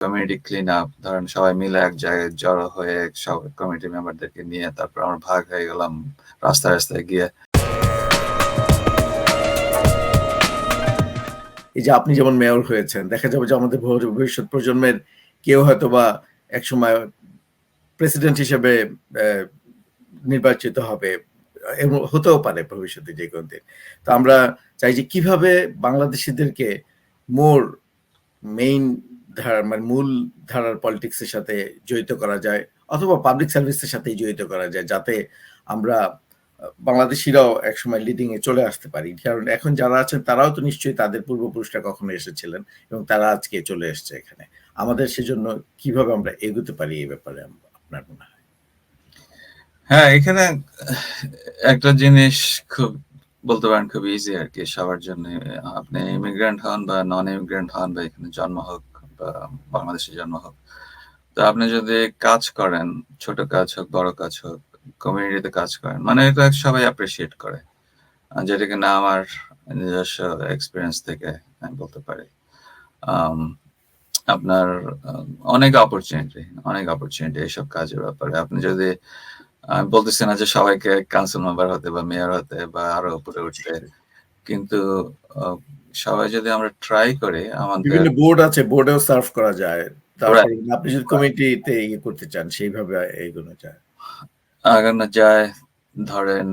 Community clean up ধরেন সবাই মিলে এক জায়গায় জড়ো হয়ে সব কমিটি মেম্বারদেরকে নিয়ে তারপর আমরা ভাগ হয়ে গেলাম রাস্তায় রাস্তায় গিয়ে। এই যে আপনি যেমন মেয়র হয়েছেন, দেখা যাবে যে আমাদের ভবিষ্যৎ প্রজন্মের কেউ হয়তো বা একসময় প্রেসিডেন্ট হিসেবে নির্বাচিত হবে এরম হতেও পারে ভবিষ্যতে যে কোনো দিন। তো আমরা চাই যে কীভাবে বাংলাদেশিদেরকে মোর মেইন ধারা মানে মূল ধারার পলিটিক্সের সাথে জড়িত করা যায়, অথবা পাবলিক সার্ভিসের সাথেই জড়িত করা যায়, যাতে আমরা বাংলাদেশিরাও একসময় লিডিং এ চলে আসতে পারি। কারণ এখন যারা আছেন, তারাও তো নিশ্চয়ই তাদের পূর্বপুরুষরা কখনো এসেছিলেন এবং তারা আজকে চলে এসছে এখানে। আমাদের সেজন্য কীভাবে আমরা এগোতে পারি এই ব্যাপারে আপনার মনে হয়? হ্যাঁ এখানে একটা জিনিস খুব, বলতে পারেন খুব ইজি আর কি, সবার জন্য। আপনি ইমিগ্রেন্ট হন বা নন ইমিগ্রেন্ট হন বা এখানে জন্ম হোক বাংলাদেশে জন্ম হোক। তো আপনি যদি কাজ করেন, ছোট কাজ হোক, বড় কাজ হোক কমিউনিটিতে কাজ করেন মানে এটা সবাই অ্যাপ্রিসিয়েট করে। যেটা কিনা আমার নিজস্ব এক্সপিরিয়েন্স থেকে আমি বলতে পারি। আপনার অনেক অপরচুনিটি অনেক অপরচুনিটি এইসব কাজের ব্যাপারে। আপনি যদি বলতেছি না যে সবাইকে কাউন্সিল মেম্বার হতে বা মেয়র হতে বা আরও উপরে উঠতে কিন্তু সবাই যদি আমরা ট্রাই করে আমাদের বিভিন্ন বোর্ড আছে বোর্ডেও সার্ভ করা যায় তারপর. আপনি যদি কমিটিতে ইয়ে করতে চান সেইভাবে এগোনো যায় আগানো যায় ধরেন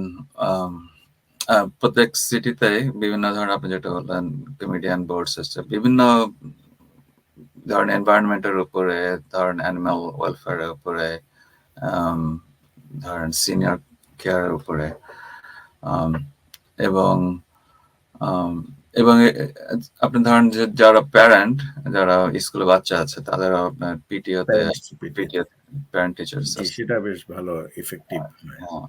প্রত্যেক সিটিতে বিভিন্ন ধরনের আপনি যেটা বললেন কমিডিয়ান বোর্ড সিস্টেম বিভিন্ন ধরেন এনভায়রনমেন্টের উপরে ধরেন অ্যানিমাল ওয়েলফেয়ারের উপরে ধরেন সিনিয়র কেয়ারের উপরে এবং এবং এ- এ- আপনি ধরেন যে যারা প্যারেন্ট যারা স্কুলে বাচ্চা আছে তাদের আপনার পিটিওতে পিটিও প্যারেন্ট টিচার্স জি, সেটা বেশ ভালো ইফেক্টিভ হ্যাঁ।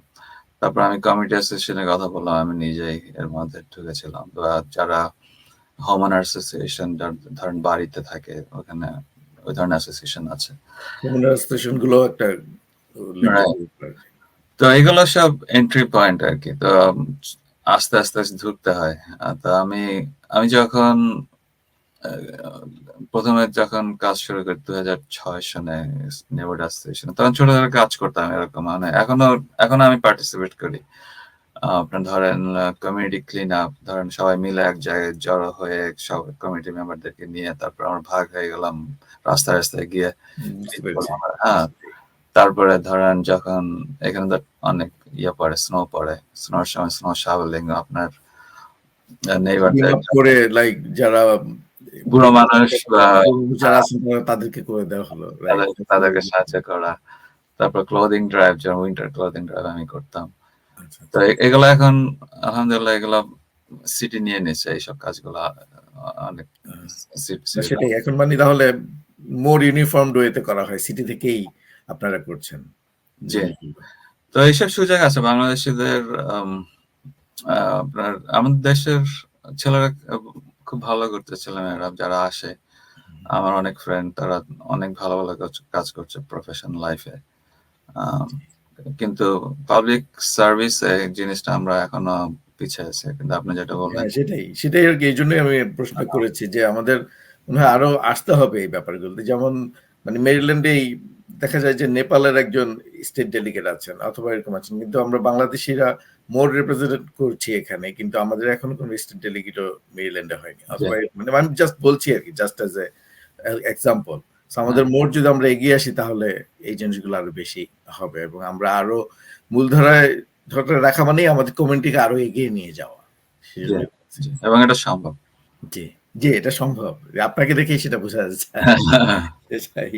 তারপর আমি কমিটি অ্যাসোসিয়েশনের কথা বললাম আমি নিজেই এর মধ্যে ঢুকেছিলাম। বা যারা হোম অনার অ্যাসোসিয়েশন ধরেন বাড়িতে থাকে ওখানে ওই ধরনের অ্যাসোসিয়েশন আছে। স্টেশনগুলো একটা তো এগুলো সব এন্ট্রি পয়েন্ট আর কি। তো আস্তে আস্তে আস্তে ঢুকতে হয়। তো আমি আমি যখন প্রথমে যখন কাজ শুরু করি দু হাজার ছয় সনে নেবোর্ড অ্যাসোসিয়েশন তখন ছোট ছোট কাজ করতাম এরকম। মানে এখনও এখনও আমি পার্টিসিপেট করি। আপনার ধরেন কমিউনিটি ক্লিন আপ ধরেন সবাই মিলে এক জায়গায় জড়ো হয়ে সব কমিটি মেম্বারদেরকে নিয়ে তারপর আমরা ভাগ হয়ে গেলাম রাস্তায় রাস্তায় গিয়ে হ্যাঁ তারপরে ধরেন যখন এখানে অনেক ইয়ে পড়ে স্নো পড়ে স্নোর সময় স্নো শাভেলিং আপনার করে লাইক যারা বুড়ো মানুষ যারা তাদেরকে করে দেওয়া হলো তাদেরকে সাহায্য করা। তারপর ক্লোদিং ড্রাইভ যেমন উইন্টার ক্লোদিং ড্রাইভ আমি করতাম। আচ্ছা, তো এগুলো এখন আলহামদুলিল্লাহ এগুলো সিটি নিয়ে নিচ্ছে এইসব কাজগুলো অনেক city- সেটাই। এখন মানে তাহলে মোর ইউনিফর্ম ওয়েতে করা হয় সিটি থেকেই আপনারা করছেন। জি। তো এইসব সুযোগ আছে। বাংলাদেশিদের আপনার আমাদের দেশের ছেলেরা খুব ভালো করতে ছেলেমেয়েরা যারা আসে। আমার অনেক ফ্রেন্ড তারা অনেক ভালো ভালো কাজ- করছে প্রফেশনাল লাইফে কিন্তু পাবলিক সার্ভিস জিনিসটা আমরা এখনও পিছিয়ে আছে। কিন্তু আপনি যেটা বললেন হ্যাঁ, সেটাই সেটাই আর কি এই জন্যই আমি প্রশ্ন করেছি যে আমাদের মনে হয় আরও আসতে হবে এই ব্যাপারগুলোতে। যেমন মানে মেরিল্যান্ডেই দেখা যায় যে নেপালের একজন স্টেট ডেলিগেট আছেন অথবা এরকম আছেন কিন্তু আমরা বাংলাদেশিরা মোর রিপ্রেজেন্টেট করছি এখানে কিন্তু আমাদের এখনও কোনো স্টেট ডেলিগেটও মেরিল্যান্ডে হয়নি অথবা মানে আমি জাস্ট বলছি আর কি জাস্ট অ্যাজ এ এক্সাম্পল আমাদের মোট যদি আমরা এগিয়ে আসি তাহলে এই জিনিসগুলো আরও বেশি হবে এবং আমরা আরও মূলধারায় ধরে রাখা মানেই আমাদের কমিউনিটিকে আরও এগিয়ে নিয়ে যাওয়া। এবং এটা সম্ভব। জি জি এটা সম্ভব। আপনাকে দেখেই সেটা বোঝা যাচ্ছে। সেটাই